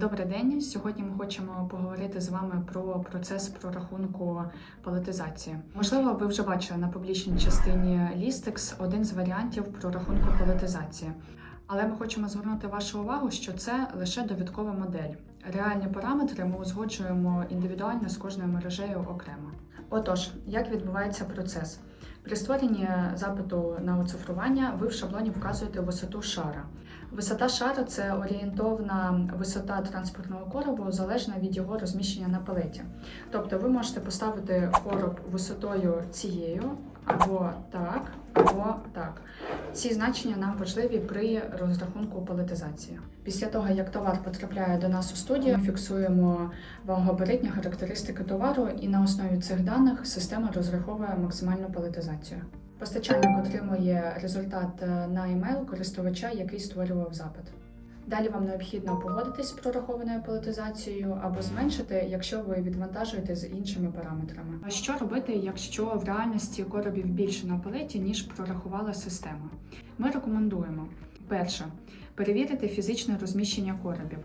Добрий день. Сьогодні ми хочемо поговорити з вами про процес прорахунку палетизації. Можливо, ви вже бачили на публічній частині Listex один з варіантів прорахунку палетизації. Але ми хочемо звернути вашу увагу, що це лише довідкова модель. Реальні параметри ми узгоджуємо індивідуально з кожною мережею окремо. Отож, як відбувається процес? При створенні запиту на оцифрування ви в шаблоні вказуєте висоту шара. Висота шара це орієнтовна висота транспортного коробу залежно від його розміщення на палеті. Тобто ви можете поставити короб висотою цією, або так, або так. Ці значення нам важливі при розрахунку палетизації. Після того, як товар потрапляє до нас у студію, ми фіксуємо вагогабаритні характеристики товару, і на основі цих даних система розраховує максимальну палетизацію. Постачальник отримує результат е, на емейл користувача, який створював запит. Далі вам необхідно погодитись з прорахованою палетизацією або зменшити, якщо ви відвантажуєте з іншими параметрами. А що робити, якщо в реальності коробів більше на палеті, ніж прорахувала система? Ми рекомендуємо перше перевірити фізичне розміщення коробів.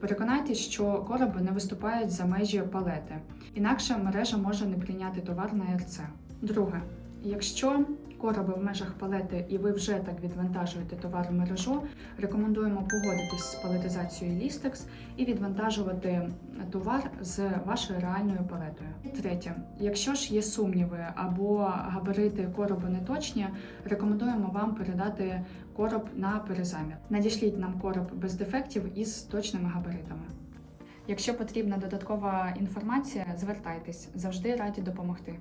Переконайтесь, що короби не виступають за межі палети, інакше мережа може не прийняти товар на РЦ. Друге, якщо короби в межах палети і ви вже так відвантажуєте товар в мережу, рекомендуємо погодитись з палетизацією Listex і відвантажувати товар з вашою реальною палетою. Третє, якщо ж є сумніви або габарити коробу не точні, рекомендуємо вам передати короб на перезамір. Надішліть нам короб без дефектів із точними габаритами. Якщо потрібна додаткова інформація, звертайтесь завжди раді допомогти.